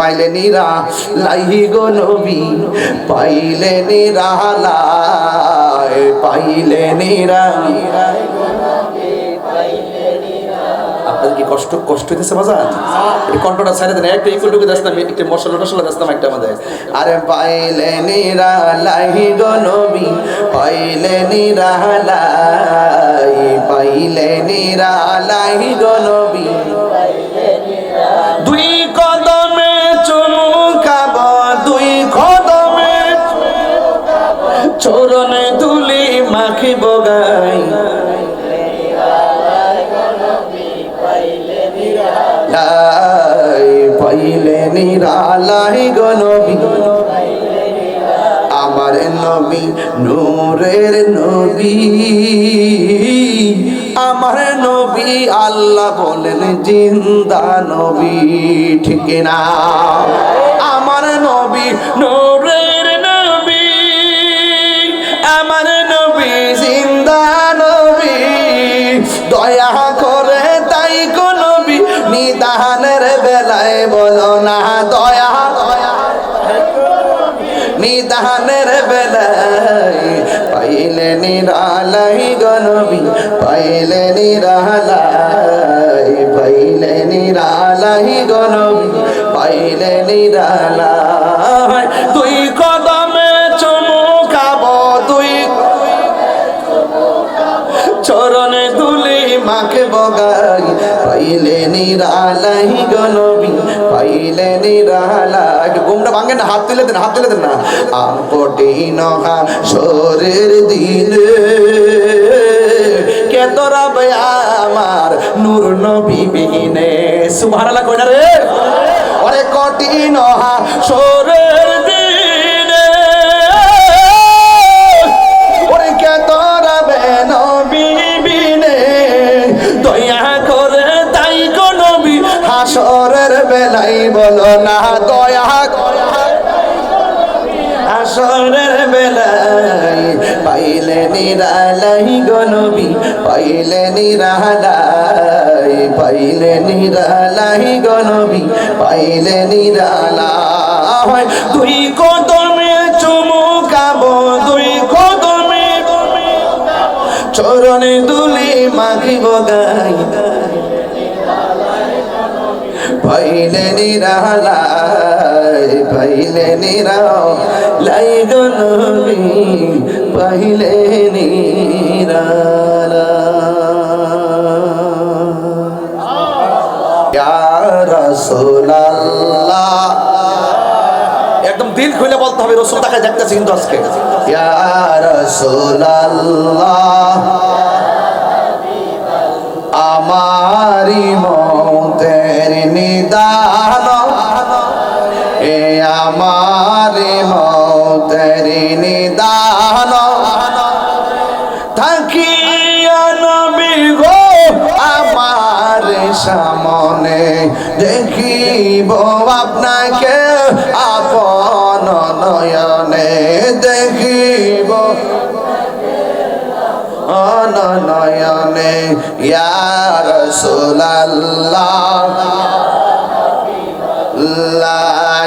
পাইলে নিরা লাহি গো নবী, পাইলে নিরা লাই, পাইলে নিরা আপনাদের কি কষ্ট কষ্ট হইতেছে বাজার এই কণ্ঠটা ছেড়ে দেন, একটা একটু দাস না একটু মশলা টশলা দাস না একটা আমাদের আরে পাইলে নিরা লাহি গো নবী, পাইলে নিরা লাই, পাইলে নিরা লাহি গো নবী। মাখিব গাই পাইলে নিরালাই গনবী আমার নবী, নূরের নবী। আমার নবী, আল্লাহ বলেন জিন্দা নবী, ঠিক না আমার নবী, নূরের দয়া করে তাই কোন নবী, নিদানের বেলায় বলো না, দয়া নিদানের বেলায় পাইলে নিরালাই গনবী পাইলে নিরালাই পাইলে নিরালাই গনবী পাইলে নিরালাই। মাকে বগাই। পাইলে নিরালাই গনবী পাইলে নিরালাই। ঘুমটা ভাঙেন না, হাত তুলে দেন, হাত তুলে দেন না। আপটি নহা শরীর দিলে। কে তোরা আমার নূর নবী বিহীনে? সুবহানাল্লাহ কইনা রে? ওরে কঠিন বেলাই বলো না, দয়া হাসরের বেলাই পাইলে নিরালাই গো নবী, পাইলে নিরালাই পাইলে নিরালাই গো নবী, পাইলে নিরালাই। দুই কদমে চুমুকাবো দুই কদমে চরণে দুলি মাখিব গাই পাইলে নিরালাই পাইলে নিরাও লাই গনবি পাইলে নিরালা একদম দিল খুলে বলতে হবে রসুল তাকে দেখতেছে কিন্তু আজকে। ইয়া রাসূলুল্লাহ। আমারি আমারি মতের নিদান থাকিয়া নবী গো আমার সামনে দেখিব। আপনাকে আপন নয়নে দেখিব। অননয়নে ইয়ার সোলাল্লাহ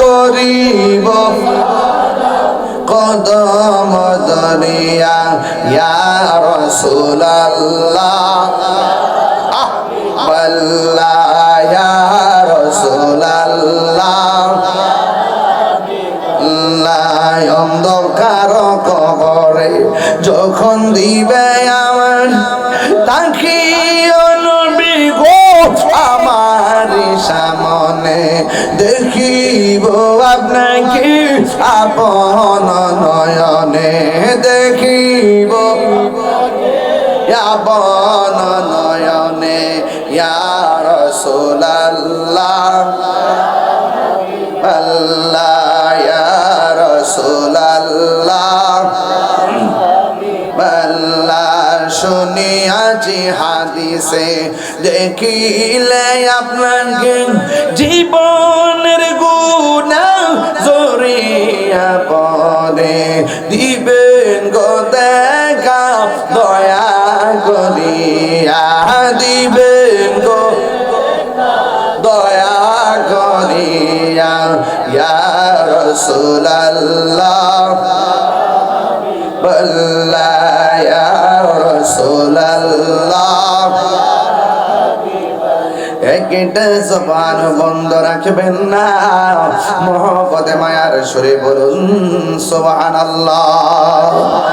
করিব। কদম দরিয়া ইয়া রাসূলুল্লাহ বল্লা ইয়া রাসূলুল্লাহ লাই অন্ধকার কবরে যখন দিবে আমার তাকি নবী গো, আমার সামনে দেখিব আপনাকে আপন নয়নে দেখিব। আপন নয়নে ইয়া রাসূলুল্লাহ। আল্লাহ বল্লা শুনিয়াছি হাদিসে দেখিলে আপনাকে জীবনের গুণা জরিয়া পদে দিবেন গো দেখা, দয়া করিয়া। দিবেন গো দয়া করিয়া। ইয়া রাসূলুল্লাহ বল্লা একটা জবান বন্ধ রাখবেন না। মহব্বতে মায়ার সুরে বলুন সুবহানাল্লাহ।